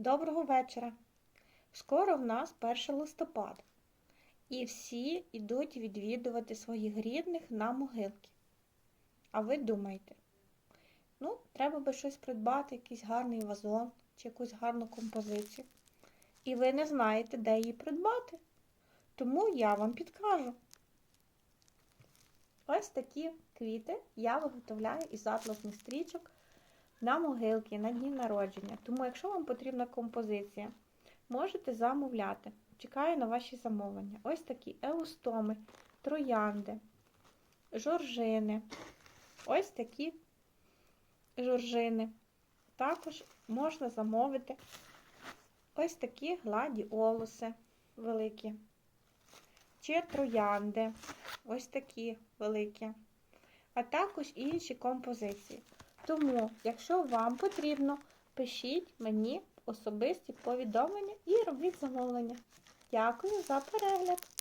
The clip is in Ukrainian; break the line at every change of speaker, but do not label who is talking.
Доброго вечора! Скоро в нас 1 листопада, і всі йдуть відвідувати своїх рідних на могилки. А ви думаєте, ну, треба би щось придбати, якийсь гарний вазон чи якусь гарну композицію. І ви не знаєте, де її придбати. Тому я вам підкажу. Ось такі квіти я виготовляю із атласних стрічок на могилки, на дні народження. Тому, якщо вам потрібна композиція, можете замовляти. Чекаю на ваші замовлення. Ось такі еустоми, троянди, жоржини. Ось такі жоржини. Також можна замовити ось такі гладіолуси великі. Чи троянди, ось такі великі, а також інші композиції. Тому, якщо вам потрібно, пишіть мені особисті повідомлення і робіть замовлення. Дякую за перегляд!